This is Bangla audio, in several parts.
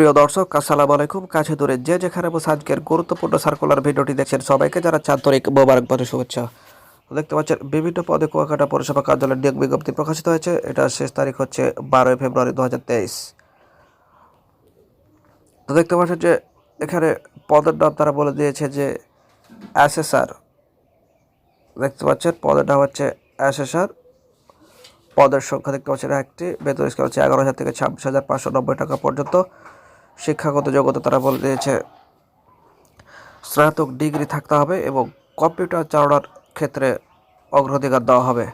প্রিয় দর্শক, আসসালামু আলাইকুম। কাছে দূরে যে যেখানে বসে আজকের গুরুত্বপূর্ণ সার্কুলার ভিডিওটি দেখছেন সবাইকে যারা চান্তরিক মোবারকবাদ ও শুভেচ্ছা। দেখতে পাচ্ছেন, বিভিন্ন পদে কুয়াকাটা পৌরসভা কার্যালয়ের নিয়োগ বিজ্ঞপ্তি প্রকাশিত হয়েছে। এটা শেষ তারিখ হচ্ছে বারোই ফেব্রুয়ারি দু হাজার তেইশ। তো দেখতে পাচ্ছেন যে, এখানে পদের নাম তারা বলে দিয়েছে যে, অ্যাসেসার। দেখতে পাচ্ছেন, পদের নাম হচ্ছে অ্যাসেসার। পদের সংখ্যা দেখতে পাচ্ছেন একটি, বেতন স্কেল হচ্ছে এগারো হাজার থেকে ছাব্বিশ হাজার পাঁচশো নব্বই টাকা পর্যন্ত। শিক্ষাগত যোগ্যতা তারা বলে দিয়েছে, স্নাতক ডিগ্রি থাকতে হবে এবং কম্পিউটার চালানোর ক্ষেত্রে অগ্রাধিকার দেওয়া হবে।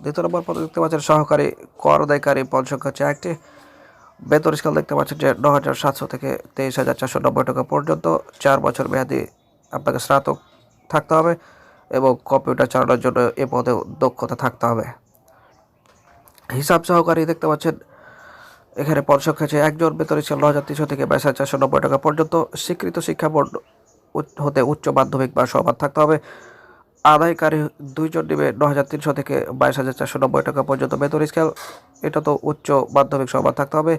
দ্বিতীয় নম্বর পদে দেখতে পাচ্ছেন, সহকারী কর আদায়কারী পদ সংখ্যা হচ্ছে একটি। বেতন স্কেল দেখতে পাচ্ছেন যে ন হাজার সাতশো থেকে তেইশ হাজার চারশো নব্বই টাকা পর্যন্ত। চার বছর মেয়াদি আপনাকে স্নাতক থাকতে হবে এবং কম্পিউটার চালানোর জন্য এ পদে দক্ষতা থাকতে হবে। হিসাব সহকারী দেখতে পাচ্ছেন এখানে পদ সংখ্যা একজন, বেতন স্কেল ন হাজার তিনশো থেকে বাইশ হাজার চারশো নব্বই টাকা পর্যন্ত। স্বীকৃত শিক্ষা বোর্ড হতে উচ্চ মাধ্যমিক বা সমান থাকতে হবে। আদায়কারী দুইজন নেবে ন হাজার তিনশো থেকে বাইশ হাজার চারশো নব্বই টাকা পর্যন্ত বেতন স্কেল। এটা তো উচ্চ মাধ্যমিক সমান থাকতে হবে।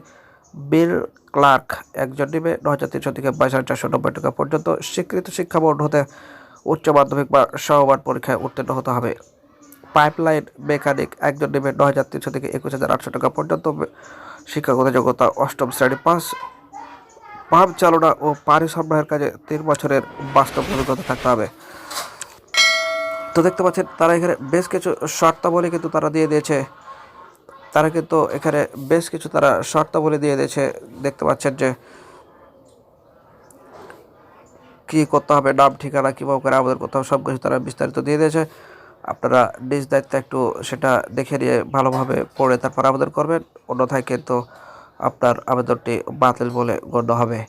বিল ক্লার্ক একজন নেবে ন হাজার তিনশো থেকে বাইশ হাজার চারশো নব্বই টাকা পর্যন্ত। স্বীকৃত শিক্ষা বোর্ড হতে উচ্চ মাধ্যমিক বা সমমান পরীক্ষায় উত্তীর্ণ হতে হবে। পাইপলাইন মেকানিক একজন নেবে ন হাজার তিনশো থেকে একুশ হাজার আটশো টাকা পর্যন্ত। শিক্ষাগত যোগ্যতা অষ্টম শ্রেণি পাস। পাম্প চালনা ও পানি সরবরাহের কাজে তিন বছরের বাস্তব অভিজ্ঞতা থাকতে হবে। তো দেখতে পাচ্ছেন, তারা এখানে বেশ কিছু শর্তাবলী কিন্তু তারা দিয়ে দিয়েছে। তারা কিন্তু এখানে বেশ কিছু তারা শর্তাবলী দিয়ে দিয়েছে। দেখতে পাচ্ছেন যে কি করতে হবে, নাম, ঠিকানা কীভাবে করে আবেদন করতে হবে সব কিছু তারা বিস্তারিত দিয়ে দিয়েছে। আপনারা নিজ দায়িত্ব একটু সেটা দেখে নিয়ে ভালোভাবে পড়ে তারপর আবেদন করবেন। অন্যথায় কিন্তু আপনার আবেদনটি বাতিল বলে গণ্য হবে।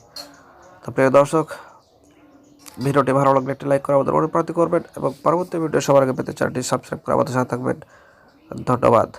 তো প্রিয় দর্শক, ভিডিওটি ভালো লাগলে একটি লাইক করে আমাদের অনুপ্রাণিত করবেন এবং পরবর্তী ভিডিও সবার আগে পেতে চ্যানেলটি সাবস্ক্রাইব করে আমাদের সাথে থাকবেন। ধন্যবাদ।